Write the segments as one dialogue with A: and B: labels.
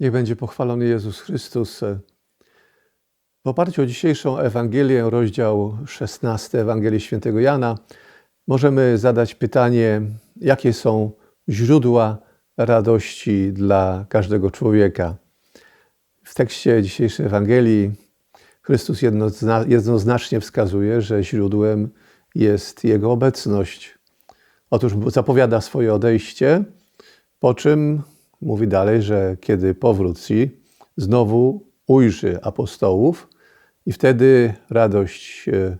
A: Niech będzie pochwalony Jezus Chrystus. W oparciu o dzisiejszą Ewangelię, rozdział 16 Ewangelii Świętego Jana, możemy zadać pytanie, jakie są źródła radości dla każdego człowieka. W tekście dzisiejszej Ewangelii Chrystus jednozna- jednoznacznie wskazuje, że źródłem jest Jego obecność. Otóż zapowiada swoje odejście, po czym mówi dalej, że kiedy powróci, znowu ujrzy apostołów i wtedy radość e,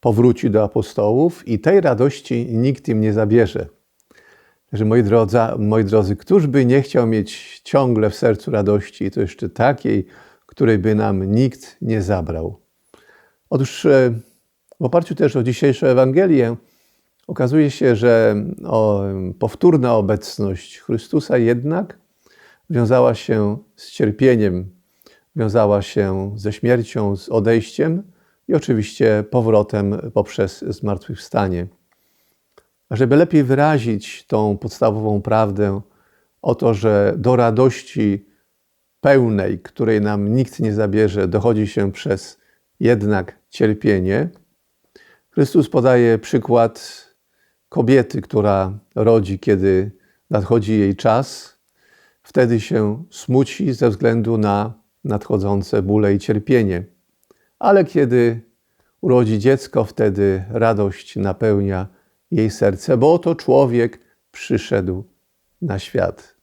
A: powróci do apostołów i tej radości nikt im nie zabierze. Także moi, moi drodzy, któż by nie chciał mieć ciągle w sercu radości i to jeszcze takiej, której by nam nikt nie zabrał. Otóż e, w oparciu też o dzisiejszą Ewangelię okazuje się, że powtórna obecność Chrystusa jednak wiązała się z cierpieniem, wiązała się ze śmiercią, z odejściem i oczywiście powrotem poprzez zmartwychwstanie. A żeby lepiej wyrazić tą podstawową prawdę o to, że do radości pełnej, której nam nikt nie zabierze, dochodzi się przez jednak cierpienie, Chrystus podaje przykład kobiety, która rodzi, kiedy nadchodzi jej czas. Wtedy się smuci ze względu na nadchodzące bóle i cierpienie. Ale kiedy urodzi dziecko, wtedy radość napełnia jej serce, bo oto człowiek przyszedł na świat.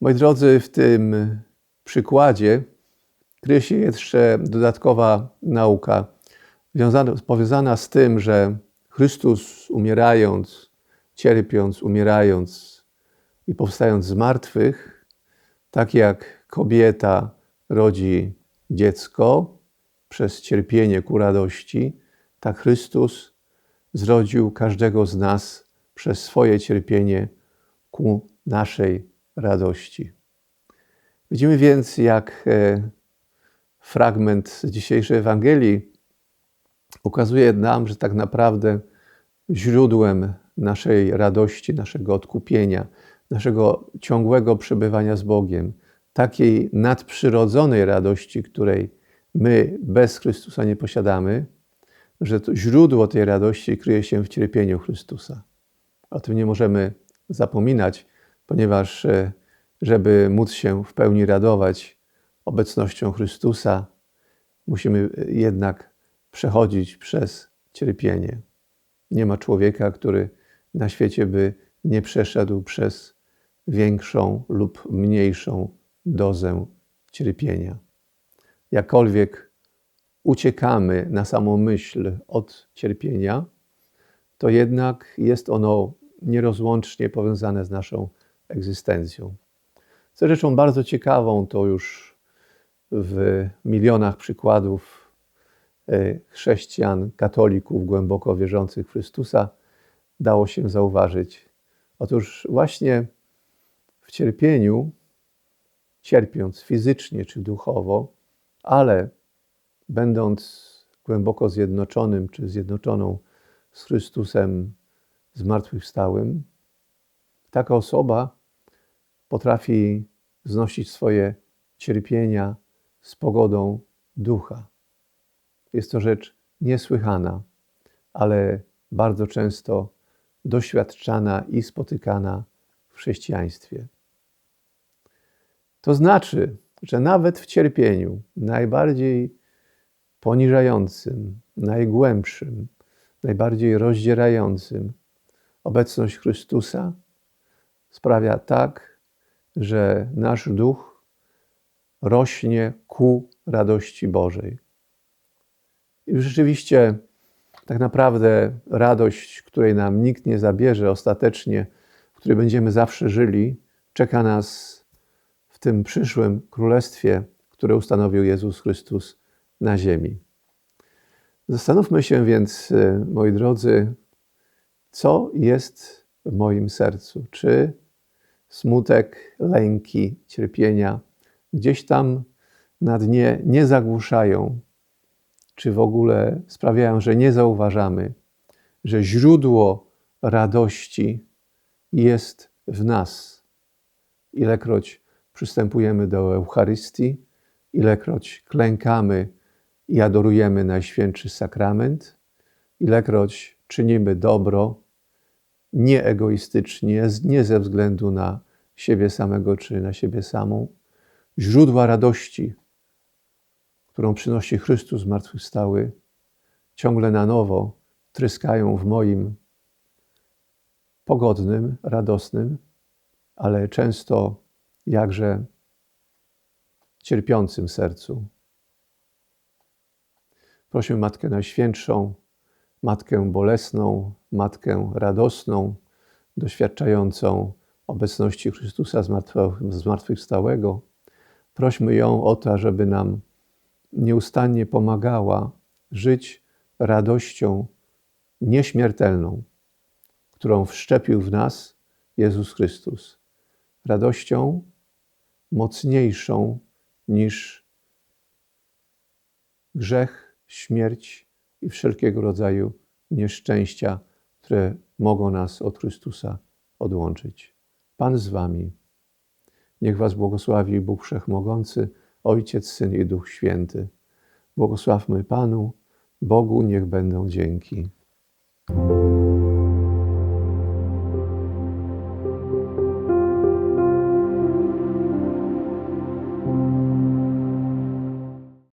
A: Moi drodzy, w tym przykładzie kryje się jeszcze dodatkowa nauka, wiązana, powiązana z tym, że Chrystus umierając, cierpiąc, umierając i powstając z martwych, tak jak kobieta rodzi dziecko przez cierpienie ku radości, tak Chrystus zrodził każdego z nas przez swoje cierpienie ku naszej radości. Widzimy więc, jak e, fragment dzisiejszej Ewangelii ukazuje nam, że tak naprawdę źródłem naszej radości, naszego odkupienia, naszego ciągłego przebywania z Bogiem, takiej nadprzyrodzonej radości, której my bez Chrystusa nie posiadamy, że to źródło tej radości kryje się w cierpieniu Chrystusa. O tym nie możemy zapominać, ponieważ e, żeby móc się w pełni radować obecnością Chrystusa, musimy jednak przechodzić przez cierpienie. Nie ma człowieka, który na świecie by nie przeszedł przez większą lub mniejszą dozę cierpienia. Jakkolwiek uciekamy na samą myśl od cierpienia, to jednak jest ono nierozłącznie powiązane z naszą egzystencją. Co rzeczą bardzo ciekawą, to już w milionach przykładów chrześcijan, katolików głęboko wierzących w Chrystusa dało się zauważyć. Otóż właśnie w cierpieniu, cierpiąc fizycznie czy duchowo, ale będąc głęboko zjednoczonym czy zjednoczoną z Chrystusem zmartwychwstałym, taka osoba potrafi znosić swoje cierpienia z pogodą ducha. Jest to rzecz niesłychana, ale bardzo często doświadczana i spotykana w chrześcijaństwie. To znaczy, że nawet w cierpieniu najbardziej poniżającym, najgłębszym, najbardziej rozdzierającym, obecność Chrystusa sprawia tak, że nasz duch rośnie ku radości Bożej. I rzeczywiście, tak naprawdę, radość, której nam nikt nie zabierze ostatecznie, w której będziemy zawsze żyli, czeka nas w tym przyszłym królestwie, które ustanowił Jezus Chrystus na ziemi. Zastanówmy się więc, e, moi drodzy, co jest w moim sercu. Czy smutek, lęki, cierpienia gdzieś tam na dnie nie zagłuszają, czy w ogóle sprawiają, że nie zauważamy, że źródło radości jest w nas. Ilekroć przystępujemy do Eucharystii, ilekroć klękamy i adorujemy Najświętszy Sakrament, ilekroć czynimy dobro nieegoistycznie, nie ze względu na siebie samego czy na siebie samą, źródła radości, którą przynosi Chrystus zmartwychwstały, ciągle na nowo tryskają w moim pogodnym, radosnym, ale często jakże cierpiącym sercu. Prosimy Matkę Najświętszą, Matkę bolesną, Matkę radosną, doświadczającą obecności Chrystusa zmartwychwstałego. Prośmy ją o to, żeby nam nieustannie pomagała żyć radością nieśmiertelną, którą wszczepił w nas Jezus Chrystus. Radością mocniejszą niż grzech, śmierć i wszelkiego rodzaju nieszczęścia, które mogą nas od Chrystusa odłączyć. Pan z Wami. Niech Was błogosławi Bóg Wszechmogący, Ojciec, Syn i Duch Święty. Błogosławmy Panu, Bogu niech będą dzięki.